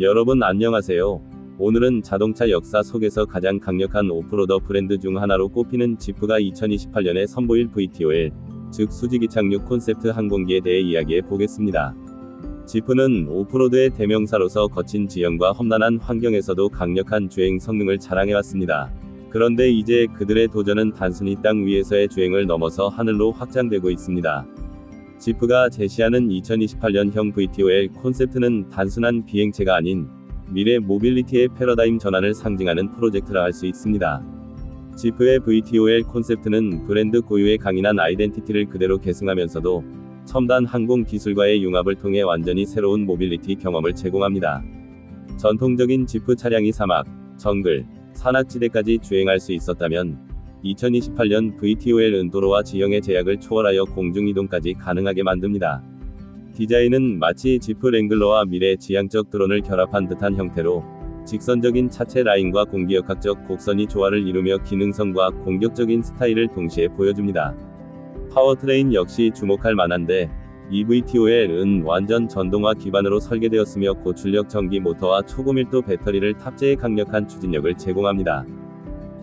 여러분 안녕하세요. 오늘은 자동차 역사 속에서 가장 강력한 오프로더 브랜드 중 하나로 꼽히는 지프가 2028년에 선보일 VTOL, 즉 수직 이착륙 콘셉트 항공기에 대해 이야기해 보겠습니다. 지프는 오프로드의 대명사로서 거친 지형과 험난한 환경에서도 강력한 주행 성능을 자랑해왔습니다. 그런데 이제 그들의 도전은 단순히 땅 위에서의 주행을 넘어서 하늘로 확장되고 있습니다. 지프가 제시하는 2028년형 VTOL 콘셉트는 단순한 비행체가 아닌 미래 모빌리티의 패러다임 전환을 상징하는 프로젝트라 할 수 있습니다. 지프의 VTOL 콘셉트는 브랜드 고유의 강인한 아이덴티티를 그대로 계승하면서도 첨단 항공 기술과의 융합을 통해 완전히 새로운 모빌리티 경험을 제공합니다. 전통적인 지프 차량이 사막, 정글, 산악지대까지 주행할 수 있었다면 2028년 VTOL은 도로와 지형의 제약을 초월하여 공중이동까지 가능하게 만듭니다. 디자인은 마치 지프 랭글러와 미래 지향적 드론을 결합한 듯한 형태로 직선적인 차체 라인과 공기역학적 곡선이 조화를 이루며 기능성과 공격적인 스타일을 동시에 보여줍니다. 파워트레인 역시 주목할 만한데 EVTOL은 완전 전동화 기반으로 설계되었으며 고출력 전기 모터와 초고밀도 배터리를 탑재해 강력한 추진력을 제공합니다.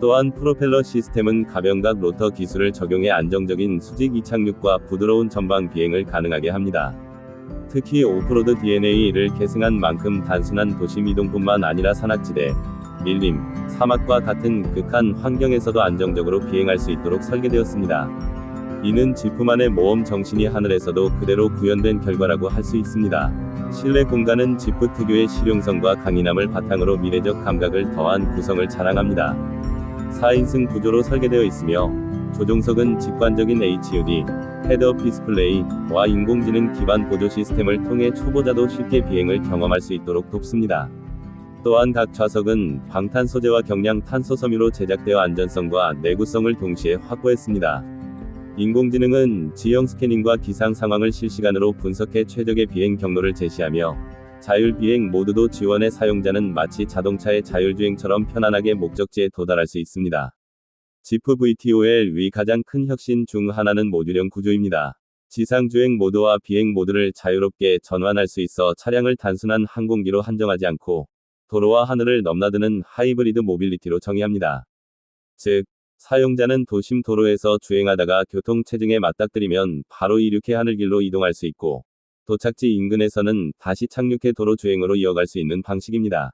또한 프로펠러 시스템은 가변각 로터 기술을 적용해 안정적인 수직 이착륙과 부드러운 전방 비행을 가능하게 합니다. 특히 오프로드 DNA를 계승한 만큼 단순한 도심 이동뿐만 아니라 산악지대, 밀림, 사막과 같은 극한 환경에서도 안정적으로 비행할 수 있도록 설계되었습니다. 이는 지프만의 모험 정신이 하늘에서도 그대로 구현된 결과라고 할 수 있습니다. 실내 공간은 지프 특유의 실용성과 강인함을 바탕으로 미래적 감각을 더한 구성을 자랑합니다. 4인승 구조로 설계되어 있으며 조종석은 직관적인 HUD, 헤드업 디스플레이와 인공지능 기반 보조 시스템을 통해 초보자도 쉽게 비행을 경험할 수 있도록 돕습니다. 또한 각 좌석은 방탄 소재와 경량 탄소 섬유로 제작되어 안전성과 내구성을 동시에 확보했습니다. 인공지능은 지형 스캐닝과 기상 상황을 실시간으로 분석해 최적의 비행 경로를 제시하며 자율 비행 모드도 지원해 사용자는 마치 자동차의 자율주행처럼 편안하게 목적지에 도달할 수 있습니다. 지프 VTOL 위 가장 큰 혁신 중 하나는 모듈형 구조입니다. 지상주행 모드와 비행 모드를 자유롭게 전환할 수 있어 차량을 단순한 항공기로 한정하지 않고 도로와 하늘을 넘나드는 하이브리드 모빌리티로 정의합니다. 즉, 사용자는 도심 도로에서 주행하다가 교통 체증에 맞닥뜨리면 바로 이륙해 하늘길로 이동할 수 있고, 도착지 인근에서는 다시 착륙해 도로 주행으로 이어갈 수 있는 방식입니다.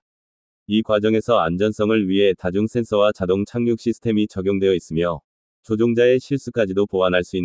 이 과정에서 안전성을 위해 다중 센서와 자동 착륙 시스템이 적용되어 있으며, 조종자의 실수까지도 보완할 수 있는